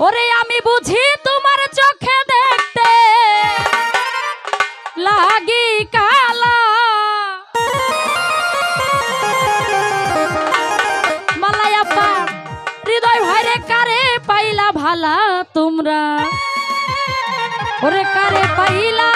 ওরে আমি বুঝি তোমার চোখে দেখতে লাগি কালা। মালাই হৃদয় ভাইরে কারে পাইলা ভালা তোমরা? ওরে কারে পাইলা